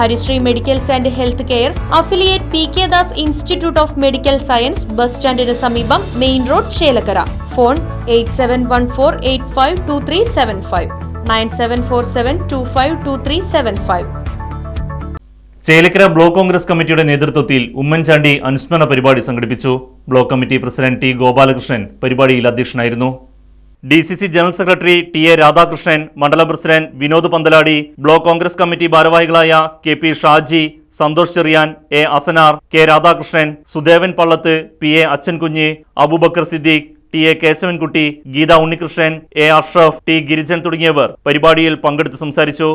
Harisree medicals and health care affiliate P K Das institute of medical science bus സ്റ്റാൻഡിന് സമീപം main road Chelakkara. Phone eight seven one four eight five two three seven five. Nine seven four seven two five two three seven five. Chelakkara block Congress കമ്മിറ്റിയുടെ നേതൃത്വത്തിൽ ഉമ്മൻചാണ്ടി അനുസ്മരണ പരിപാടി സംഘടിപ്പിച്ചു. Block committee president T Gopalakrishnan പരിപാടിയിൽ അധ്യക്ഷനായിരുന്നു. D C C general secretary T A Radhakrishnan മണ്ഡലം president Vinod Panthaladi block Congress committee ഭാരവാഹികളായ K P Shaji Santhosh Cherian A Asanar K Radhakrishnan Sudevan Pallath P A Achankunju Abubakar Siddique T A Kesavankutty Geetha Unnikrishnan A Ashraf T Girijan തുടങ്ങിയവർ പരിപാടിയിൽ പങ്കെടുത്ത് സംസാരിച്ചു.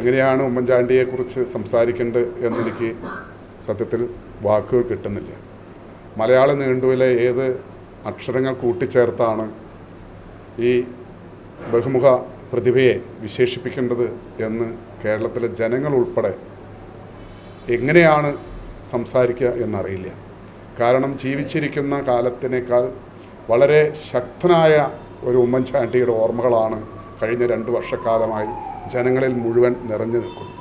എങ്ങനെയാണ് ഉമ്മൻചാണ്ടിയെ കുറിച്ച് സംസാരിക്കേണ്ടത് എന്നെനിക്ക് സത്യത്തിൽ വാക്കുകൾ കിട്ടുന്നില്ല. മലയാള നീണ്ടുവിലെ ഏത് അക്ഷരങ്ങൾ കൂട്ടിച്ചേർത്താണ് ഈ ബഹുമുഖ പ്രതിഭയെ വിശേഷിപ്പിക്കേണ്ടത് എന്ന് കേരളത്തിലെ ജനങ്ങൾ ഉൾപ്പെടെ എങ്ങനെയാണ് സംസാരിക്കുക എന്നറിയില്ല. കാരണം ജീവിച്ചിരിക്കുന്ന കാലത്തിനേക്കാൾ വളരെ ശക്തനായ ഒരു ഉമ്മൻചാണ്ടിയുടെ ഓർമ്മകളാണ് കഴിഞ്ഞ രണ്ട് വർഷക്കാലമായി ജനങ്ങളിൽ മുഴുവൻ നിറഞ്ഞു നിൽക്കുന്നത്.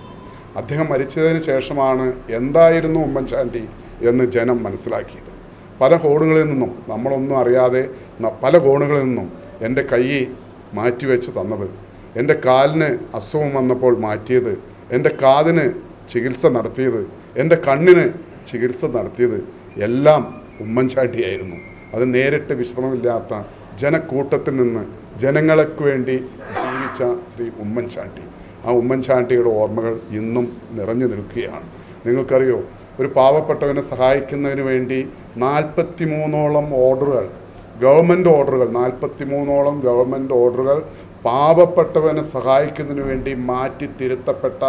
അദ്ദേഹം മരിച്ചതിന് ശേഷമാണ് എന്തായിരുന്നു ഉമ്മൻചാണ്ടി എന്ന് ജനം മനസ്സിലാക്കിയത്. പല കോണുകളിൽ നിന്നും നമ്മളൊന്നും അറിയാതെ പല കോണുകളിൽ നിന്നും എന്റെ കൈ മാറ്റിവെച്ച് തന്നത്. എന്റെ കാലിന് അസുഖം വന്നപ്പോൾ മാറ്റിയത്. എന്റെ കാതിന് ചികിത്സ നടത്തിയത്. എന്റെ കണ്ണിന് ചികിത്സ നടത്തിയത്. എല്ലാം ഉമ്മൻചാണ്ടിയായിരുന്നു. അത് നേരിട്ട് വിശ്രമമില്ലാത്ത ജനക്കൂട്ടത്തിൽ നിന്ന് ജനങ്ങൾക്ക് വേണ്ടി ജീവിച്ച ശ്രീ ഉമ്മൻചാണ്ടി. ആ ഉമ്മൻചാണ്ടിയുടെ ഓർമ്മകൾ ഇന്നും നിറഞ്ഞു നിൽക്കുകയാണ്. നിങ്ങൾക്കറിയോ? ഒരു പാവപ്പെട്ടവനെ സഹായിക്കുന്നതിന് വേണ്ടി നാൽപ്പത്തി മൂന്നോളം ഓർഡറുകൾ ഗവൺമെന്റ് ഓർഡറുകൾ നാൽപ്പത്തി മൂന്നോളം ഗവൺമെന്റ് ഓർഡറുകൾ പാവപ്പെട്ടവനെ സഹായിക്കുന്നതിന് വേണ്ടി മാറ്റി തിരുത്തപ്പെട്ട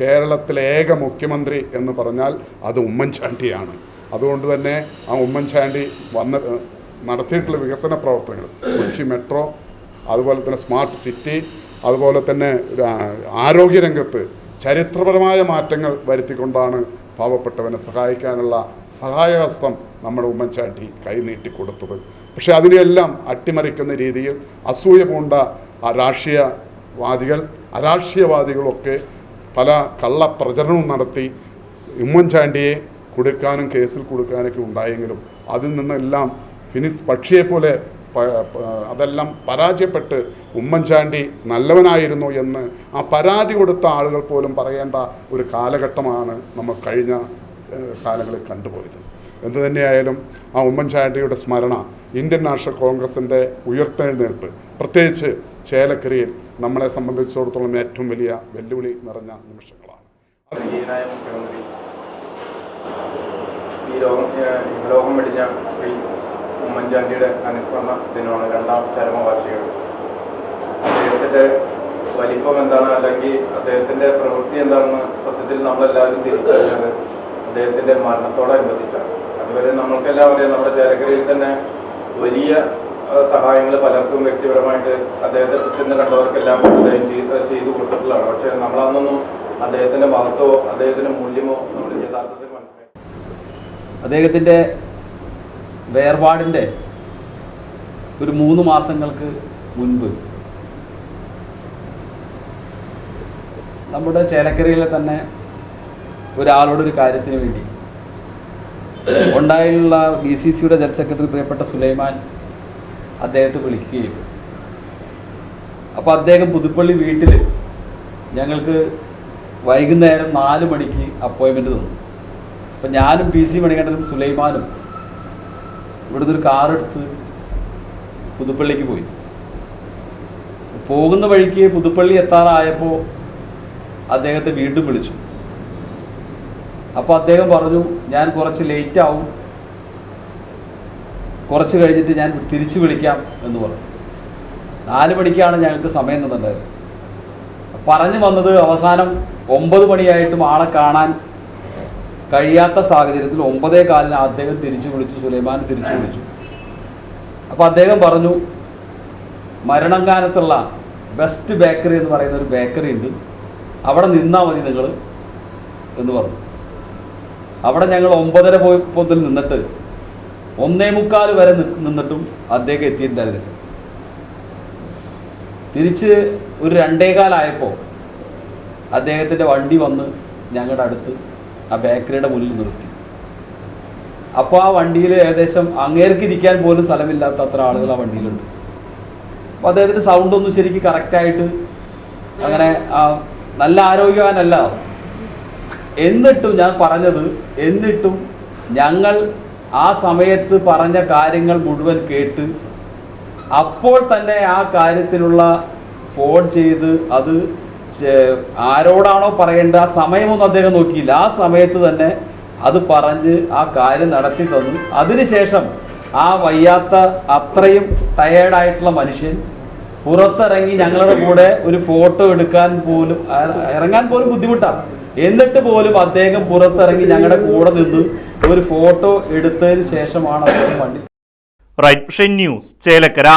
കേരളത്തിലെ ഏക മുഖ്യമന്ത്രി എന്ന് പറഞ്ഞാൽ അത് ഉമ്മൻചാണ്ടിയാണ്. അതുകൊണ്ട് തന്നെ ആ ഉമ്മൻചാണ്ടി വന്ന് നടത്തിയിട്ടുള്ള വികസന പ്രവർത്തനങ്ങൾ കൊച്ചി മെട്രോ അതുപോലെ തന്നെ സ്മാർട്ട് സിറ്റി അതുപോലെ തന്നെ ആരോഗ്യരംഗത്ത് ചരിത്രപരമായ മാറ്റങ്ങൾ വരുത്തിക്കൊണ്ടാണ് പാവപ്പെട്ടവനെ സഹായിക്കാനുള്ള സഹായഹസ്തം നമ്മുടെ ഉമ്മൻചാണ്ടി കൈനീട്ടി കൊടുത്തത്. പക്ഷേ അതിനെയെല്ലാം അട്ടിമറിക്കുന്ന രീതിയിൽ അസൂയ പൂണ്ട രാഷ്ട്രീയവാദികൾ അരാഷ്ട്രീയവാദികളൊക്കെ പല കള്ളപ്രചരണവും നടത്തി ഉമ്മൻചാണ്ടിയെ കൊടുക്കാനും കേസിൽ കൊടുക്കാനൊക്കെ ഉണ്ടായെങ്കിലും അതിൽ നിന്നെല്ലാം ഫിനിസ് പക്ഷിയെപ്പോലെ പ- പ- അതെല്ലാം പരാജയപ്പെട്ട് ഉമ്മൻചാണ്ടി നല്ലവനായിരുന്നു എന്ന് ആ പരാതി കൊടുത്ത ആളുകൾ പോലും പറയേണ്ട ഒരു കാലഘട്ടമാണ് നമ്മൾ കഴിഞ്ഞ കാലങ്ങളിൽ കണ്ടുപോയത്. എന്തു തന്നെയായാലും ആ ഉമ്മൻചാണ്ടിയുടെ സ്മരണ ഇന്ത്യൻ നാഷണൽ കോൺഗ്രസിന്റെ ഉയർത്തെഴുന്നേൽപ്പ്. പ്രത്യേകിച്ച് ചേലക്കരയിൽ നമ്മളെ സംബന്ധിച്ചിടത്തോളം ഏറ്റവും വലിയ വെല്ലുവിളി നിറഞ്ഞ നിമിഷങ്ങളാണ്. ഈ ലോകം ലോകം ശ്രീ ഉമ്മൻചാണ്ടിയുടെ അനുസ്മരണ ദിനമാണ് രണ്ടാം ചരമവാർഷികം. അദ്ദേഹത്തിന്റെ വലിപ്പം എന്താണ്? അല്ലെങ്കിൽ അദ്ദേഹത്തിന്റെ പ്രവൃത്തി എന്താണെന്ന് സത്യത്തിൽ നമ്മളെല്ലാവരും തിരിച്ചറിഞ്ഞത് അദ്ദേഹത്തിന്റെ മരണത്തോടനുബന്ധിച്ചാണ്. അതുവരെ നമ്മൾക്കെല്ലാം അറിയാം നമ്മുടെ ചേലക്കരയിൽ തന്നെ വലിയ സഹായങ്ങൾ പലർക്കും വ്യക്തിപരമായിട്ട് അദ്ദേഹത്തെ ചെന്ന് കണ്ടവർക്കെല്ലാം അദ്ദേഹം ചെയ്ത് ചെയ്തു കൊടുത്തിട്ടുള്ളതാണ്. പക്ഷേ നമ്മളന്നൊന്നും അദ്ദേഹത്തിന്റെ മഹത്വമോ അദ്ദേഹത്തിന്റെ മൂല്യമോ നമ്മൾ യഥാർത്ഥത്തിൽ മനസ്സിലാക്കി അദ്ദേഹത്തിന്റെ വേർപാടിന്റെ ഒരു മൂന്ന് മാസങ്ങൾക്ക് മുൻപ് നമ്മുടെ ചേലക്കരയിലെ തന്നെ ഒരാളോടൊരു കാര്യത്തിന് വേണ്ടി ഉണ്ടായുള്ള ബി സി സിയുടെ ജനറൽ സെക്രട്ടറി പ്രിയപ്പെട്ട സുലൈമാൻ അദ്ദേഹത്തെ വിളിക്കുകയും. അപ്പോൾ അദ്ദേഹം പുതുപ്പള്ളി വീട്ടിൽ ഞങ്ങൾക്ക് വൈകുന്നേരം നാല് മണിക്ക് അപ്പോയിൻമെന്റ് തന്നു. അപ്പം ഞാനും പി സി മണികണ്ഠനും സുലൈമാനും ഇവിടുന്ന് ഒരു കാറെടുത്ത് പുതുപ്പള്ളിക്ക് പോയി. പോകുന്ന വഴിക്ക് പുതുപ്പള്ളി എത്താറായപ്പോൾ അദ്ദേഹത്തെ വീണ്ടും വിളിച്ചു. അപ്പോൾ അദ്ദേഹം പറഞ്ഞു ഞാൻ കുറച്ച് ലേറ്റ് ആവും. കുറച്ച് കഴിഞ്ഞിട്ട് ഞാൻ തിരിച്ചു വിളിക്കാം എന്ന് പറഞ്ഞു. നാല് മണിക്കാണ് ഞങ്ങൾക്ക് സമയം തന്നിട്ടുണ്ടായത്. പറഞ്ഞു വന്നത് അവസാനം ഒമ്പത് മണിയായിട്ടും ആളെ കാണാൻ കഴിയാത്ത സാഹചര്യത്തിൽ ഒമ്പതേ കാലിന് അദ്ദേഹം തിരിച്ചു വിളിച്ചു സുലൈമാൻ തിരിച്ചു വിളിച്ചു. അപ്പോൾ അദ്ദേഹം പറഞ്ഞു മരണങ്കാലത്തുള്ള ബെസ്റ്റ് ബേക്കറി എന്ന് പറയുന്ന ഒരു ബേക്കറി ഉണ്ട്. അവിടെ നിന്നാൽ മതി നിങ്ങൾ എന്ന് പറഞ്ഞു. അവിടെ ഞങ്ങൾ ഒമ്പതര പോയി നിന്നിട്ട് ഒന്നേ മുക്കാൽ വരെ നിന്നിട്ടും അദ്ദേഹം എത്തിയിട്ടുണ്ടായിരുന്നില്ല. തിരിച്ച് ഒരു രണ്ടേകാലായപ്പോൾ അദ്ദേഹത്തിന്റെ വണ്ടി വന്ന് ഞങ്ങളുടെ അടുത്ത് ആ ബേക്കറിയുടെ മുന്നിൽ നിർത്തി. അപ്പോൾ ആ വണ്ടിയിൽ ഏകദേശം അങ്ങേർക്ക് ഇരിക്കാൻ പോലും സ്ഥലമില്ലാത്ത അത്ര ആളുകൾ ആ വണ്ടിയിലുണ്ട്. അപ്പോൾ അദ്ദേഹത്തിന്റെ സൗണ്ടൊന്നും ശരിക്കും കറക്റ്റായിട്ട് അങ്ങനെ നല്ല ആരോഗ്യവാനല്ല. എന്നിട്ടും ഞാൻ പറഞ്ഞത് എന്നിട്ടും ഞങ്ങൾ ആ സമയത്ത് പറഞ്ഞ കാര്യങ്ങൾ മുഴുവൻ കേട്ട് അപ്പോൾ തന്നെ ആ കാര്യത്തിനുള്ള ഫോൺ ചെയ്ത് അത് ആരോടാണോ പറയേണ്ട ആ സമയമൊന്നും അദ്ദേഹം നോക്കിയില്ല. ആ സമയത്ത് തന്നെ അത് പറഞ്ഞ് ആ കാര്യം നടത്തി തന്നു. അതിനുശേഷം ആ വയ്യാത്ത അത്രയും ടയേർഡായിട്ടുള്ള മനുഷ്യൻ പുറത്തിറങ്ങി ഞങ്ങളുടെ കൂടെ ഒരു ഫോട്ടോ എടുക്കാൻ പോലും ഇറങ്ങാൻ പോലും ബുദ്ധിമുട്ടാണ്. എന്നിട്ട് പോലും അദ്ദേഹം പുറത്തിറങ്ങി ഞങ്ങളുടെ കൂടെ നിന്ന് ഒരു ഫോട്ടോ എടുത്തതിന് ശേഷമാണ് അദ്ദേഹം വണ്ടി റൈറ്റ് ന്യൂസ് ചേലക്കര